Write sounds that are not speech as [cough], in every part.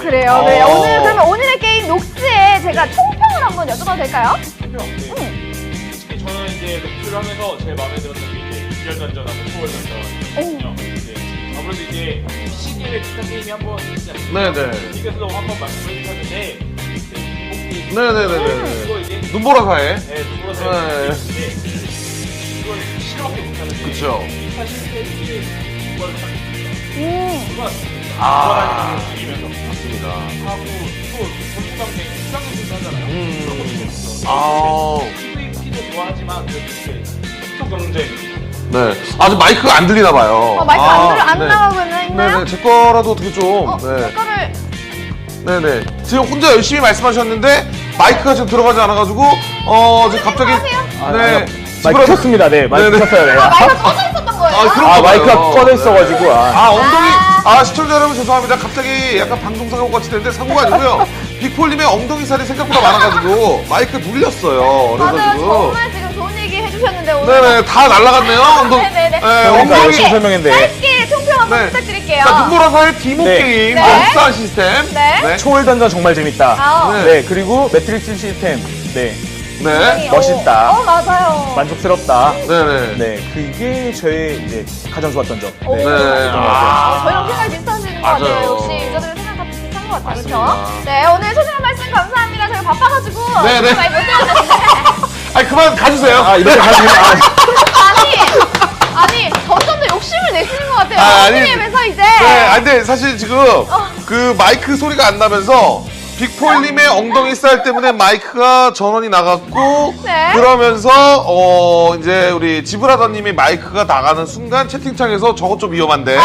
그래요. 네. 어. 오늘 그러면 오늘의 게임 녹스에 제가 총평을 한번 여쭤봐도 될까요? 대표. 네. 솔직히 저는 이제 녹수를 하면서 제일 마음에 들었던 게 이제 기절 던전하고 초월 던전이거든요. 네. 아무래도 이제 PC 게임에 비슷한 게임이 한번 있지 않습니까? 네네. 이것도 한번 말씀해 주셨는데 네, 네네네네. 이거 이제 눈보라 사에. 네, 누구라서 네. 했는데 이걸 실험밖에 못하는데 그쵸. 사실 이게 이걸 음. 그건 아. 하고 또 전투방송 수상전도 하잖아요. 음. 그런 것도 재밌어요. 아. PVP도 좋아하지만 그래도 이렇게 속도 경쟁 네. 아직 마이크가 안 들리나 봐요. 어, 마이크 아, 안, 들어, 안 네. 나가고 있나- 있나요? 네네. 제 거라도 어떻게 좀. 어, 네. 제 거를 네네. 지금 혼자 열심히 말씀하셨는데 마이크가 지금 들어가지 않아가지고 어 지금 갑자기? 아, 네. 아, 마이크 켰습니다. 네, 마이크 네네. 켰어요. 네. 아, 마이크 꺼져 있었던 거예요? 아, 그런 아, 거 마이크가 봐요. 꺼져 있어가지고. 아. 아 엉덩이 아 시청자 여러분 죄송합니다 갑자기 약간 방송 사고 같이 됐는데 사고가 아니고요 빅폴님의 엉덩이 살이 생각보다 많아가지고 마이크 눌렸어요 맞아요. 그래가지고 정말 지금 좋은 얘기 해주셨는데 오늘. 네네 다 날라갔네요 엉덩이 네네네. 네, 그러니까 엉덩이 열심히 설명했는데. 짧게 총평 한번 네. 부탁드릴게요. 자 눈보라 사의 디모 네. 게임 네. 역사 시스템 네. 초월 던전 정말 재밌다. 아, 네. 네, 그리고 매트릭스 시스템. 네, 네 멋있다. 어, 맞아요. 만족스럽다. 네네 네, 그게 저의 이제 가장 좋았던 점. 오. 네. 네. 어, 아. 저희랑 생각이 비슷하시는 것 맞아요. 같아요. 역시 유저들의 생각 다 비슷한 것 같아요. 맞습니다. 그렇죠? 네, 오늘 소중한 말씀 감사합니다. 저희 바빠가지고 네, 네. 많이 못 들었는데. [laughs] 아니 그만 가주세요 아, 이렇게 가시면 아, 아니, 아니, 점점 더 욕심을 내시는 것 같아요. 아, 아니. 어머님에서 이제. 네, 아 근데 사실 지금 그 마이크 소리가 안 나면서 빅폴님의 엉덩이 살 때문에 마이크가 전원이 나갔고 네. 그러면서 어 이제 우리 지브라더님이 마이크가 나가는 순간 채팅창에서 저것 좀 위험한데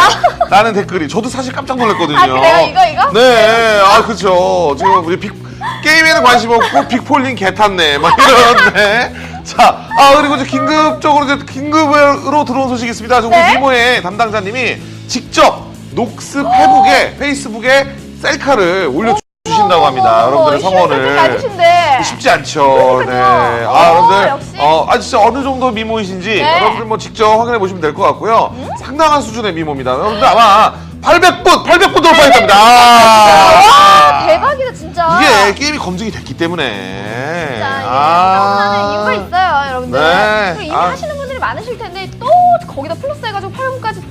라는 댓글이 저도 사실 깜짝 놀랐거든요. 아, 그래요? 이거, 이거? 네, 아 그렇죠. 지금 우리 빅 게임에는 관심 없고 빅폴님 개 탔네 막 이러는데. [laughs] 자, 아 그리고 이제 긴급적으로 이제 긴급으로 들어온 소식이 있습니다. 지금 네. 우리 미모의 담당자님이 직접 녹스 페북에 페이스북에 셀카를 올려 주신다고 합니다. 여러분들의 성원을. 쉽지 않죠. 네. 그러니까요. 아, 어, 여러분들. 어, 아, 진짜 어느 정도 미모이신지 네. 음? 여러분들 뭐 직접 확인해 보시면 될 것 같고요. 상당한 수준의 미모입니다. 여러분들 아마 800분, 800분 돌파했답니다. 아. 와, 대박이다, 진짜. 이게 게임이 검증이 됐기 때문에. 진짜 이게 아.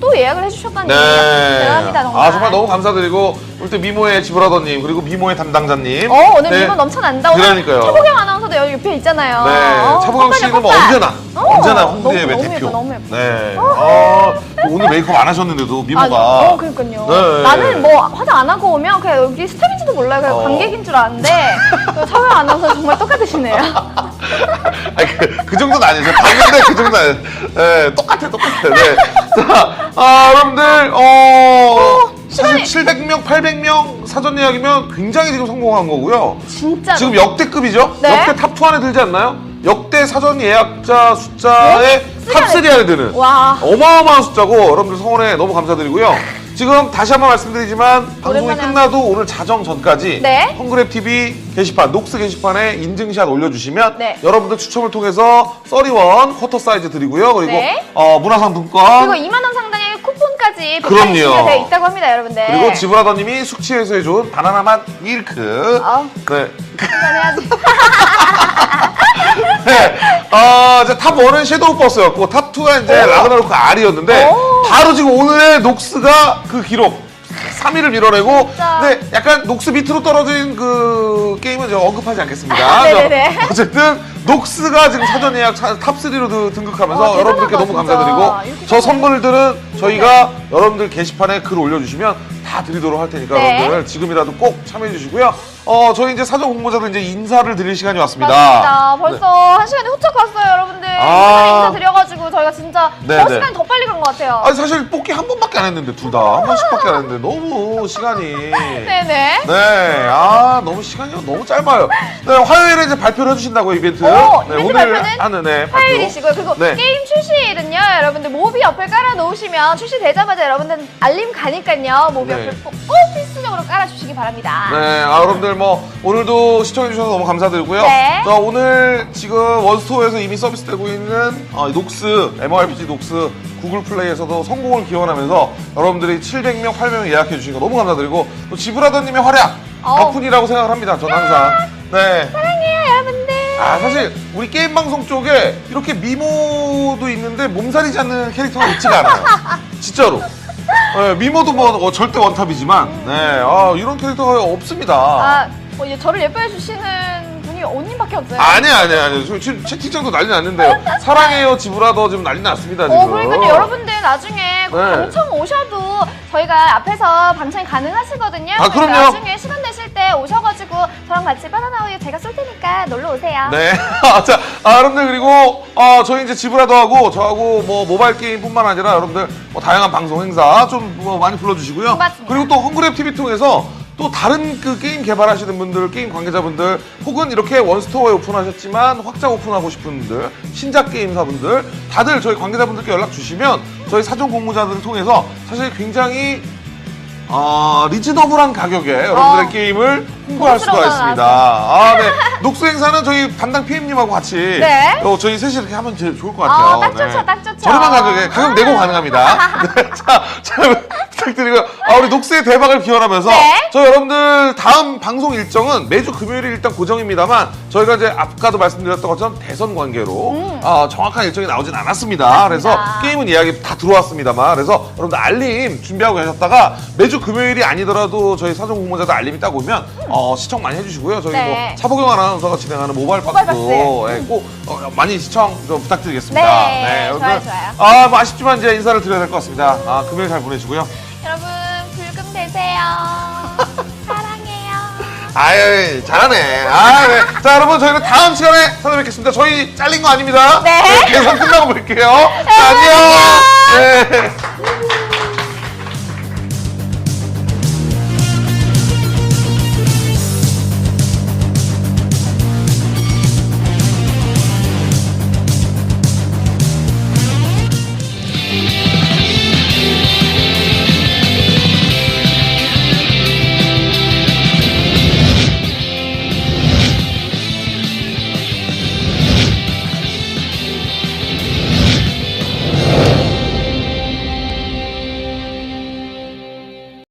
또 예약을 해주셨다니 네. 대단합니다, 정말. 아, 정말 너무 감사드리고, 우리 또 미모의 지브라더님, 그리고 미모의 담당자님. 어, 오늘 네. 미모 넘쳐난다. 오늘 그러니까요. 차보경 아나운서도 여기 옆에 있잖아요. 네, 어, 차보경 씨는 뭐. 언제나, 어, 언제나 너무, 홍대의 너무 대표. 예뻐, 너무 예뻐. 네. 아, 오늘 메이크업 안 하셨는데도 미모가. 아, 어, 그러니까요. 네. 나는 뭐 화장 안 하고 오면 그냥 여기 스텝인지도 몰라요. 그냥 어. 관객인 줄 알았는데 그 차보경 아나운서 정말 똑같으시네요. [laughs] 아니, 그, 그 정도는 아니죠. 봤는데 그 정도는 아니죠. 네, 똑같아, 똑같아. 네. 자, 아, 여러분들, 어, 사실 시간이- 700명, 800명 사전 예약이면 굉장히 지금 성공한 거고요. 진짜. 지금 역대급이죠? 네. 역대 탑2 안에 들지 않나요? 역대 사전 예약자 숫자의 네? 탑3 안에 드는 와. 어마어마한 숫자고 여러분들 성원에 너무 감사드리고요. 지금 다시 한번 말씀드리지만 방송이 오랜만에 끝나도 오늘 자정 전까지 네. 헝그랩 TV 게시판 녹스 게시판에 인증샷 올려주시면 네. 여러분들 추첨을 통해서 써리원 쿼터 사이즈 드리고요. 그리고 네. 어, 문화상품권 그리고 2만 원 상당의 쿠폰까지 그럼요. 준비되어 있다고 합니다, 여러분들. 그리고 지브라더님이 숙취해소에 좋은 바나나 맛 밀크. 아우. 네. 해야지. [laughs] 네. 어, 이제 탑 1은 섀도우 버스였고, 탑 2가 이제 라그나로크 R이었는데, 오. 바로 지금 오늘의 녹스가 그 기록. 3위를 밀어내고, 진짜. 근데 약간 녹스 밑으로 떨어진 그 게임은 제가 언급하지 않겠습니다. 아, 네네네. 저 어쨌든, 녹스가 지금 사전 예약 탑3로 등극하면서 와, 여러분들께 어, 대단하다, 너무 진짜. 감사드리고, 저 선물들은 저희가 여러분들 게시판에 글 올려주시면 다 드리도록 할 테니까 네. 여러분들 지금이라도 꼭 참여해 주시고요. 어, 저희 이제 사전 공모자들 이제 인사를 드릴 시간이 왔습니다. 맞습니다. 벌써 한 시간이 후쩍 갔어요, 여러분들. 아. 인사 드려가지고 저희가 진짜 네, 더 네. 시간이 더 빨리 간 것 같아요. 아니 사실 뽑기 한 번밖에 안 했는데 둘 다 한 번씩밖에 안 했는데 너무 시간이 네네. 네, 아 너무 시간이 너무 짧아요. 네, 화요일에 이제 발표를 해주신다고요 이벤트. 오, 네, 이벤트 오늘 발표는 하는 네. 화요일이시고요. 그리고 네. 게임 출시일은요, 여러분들 모비 어플 깔아놓으시면 출시되자마자 여러분들 알림 가니까요, 모비 네. 어플 꼭, 꼭 필수적으로 깔아주시기 바랍니다. 네, 아, 여러분들 뭐 오늘도 시청해주셔서 너무 감사드리고요. 네. 자, 오늘 지금 원스토어에서 이미 서비스되고 있는 어, 녹스, MMORPG 녹스 구글 플레이에서도 성공을 기원하면서 여러분들이 700명, 800명 예약해 주신 거 너무 감사드리고 또 지브라더님의 활약. 덕분이라고 생각을 합니다. 저는 항상. 네. 아 사실 우리 게임 방송 쪽에 이렇게 미모도 있는데 몸살이지 않는 캐릭터가 있지가 않아요. [laughs] 진짜로. 네, 미모도 뭐 어, 절대 원탑이지만 네, 아, 이런 캐릭터가 없습니다. 아, 뭐, 예, 저를 예뻐해 주시는 분이 언니밖에 없어요. 아니 아니 아니 저 지금 채팅창도 난리 났는데요. 사랑해요 지브라더 지금 난리 났습니다 지금. 어, 그러니까 여러분들 나중에 그 네. 방청 오셔도 저희가 앞에서 방청이 가능하시거든요. 아, 그럼요. 나중에 시간 오셔가지고 저랑 같이 바나나 우유 제가 쏠 테니까 놀러 오세요. 네. [laughs] 자, 아, 여러분들 그리고 어, 저희 이제 지브라더하고 저하고 뭐 모바일 게임뿐만 아니라 여러분들 뭐 다양한 방송 행사 좀 뭐 많이 불러주시고요. 맞습니다. 그리고 또 헝그랩 TV 통해서 또 다른 그 게임 개발하시는 분들, 게임 관계자분들, 혹은 이렇게 원스토어에 오픈하셨지만 확장 오픈하고 싶은 분들, 신작 게임사분들, 다들 저희 관계자분들께 연락 주시면 저희 사전 공모자들을 통해서 사실 굉장히 어, 리즈너블한 가격에 여러분들의 어. 게임을 홍보할 수가 있습니다. 아, 네. 녹수 행사는 저희 담당 PM님하고 같이 네. 어, 저희 셋이 이렇게 하면 제일 좋을 것 같아요. 어, 딱 좋죠, 딱 좋죠. 저렴한 가격에 가격 내고 가능합니다. [laughs] 네, 자, 자, 부탁드리고 아, 우리 녹수의 대박을 기원하면서 네. 저 여러분들 다음 방송 일정은 매주 금요일이 일단 고정입니다만 저희가 이제 아까도 말씀드렸던 것처럼 대선 관계로 아, 정확한 일정이 나오진 않았습니다. 그래서 음. 맞습니다. 게임은 이야기 다 들어왔습니다만 그래서 여러분들 알림 준비하고 계셨다가 매주 금요일이 아니더라도 저희 사전 공모자들 알림이 딱 오면 어, 시청 많이 해주시고요. 저희 네. 뭐 차보경 아나운서가 진행하는 모바일 모바일 박스도 박스. 예, 꼭 어, 많이 시청 좀 부탁드리겠습니다. 네, 여러분들, 좋아요, 좋아요. 아, 뭐 아쉽지만 이제 인사를 드려야 될 것 같습니다. 아, 금요일 잘 보내시고요. 사랑해요. 아유, 잘하네. 아, 네. 자, 여러분, 저희는 다음 시간에 찾아뵙겠습니다. 저희 잘린 거 아닙니다. 네. 계산 끝나고 뵐게요. 자, 안녕. 네.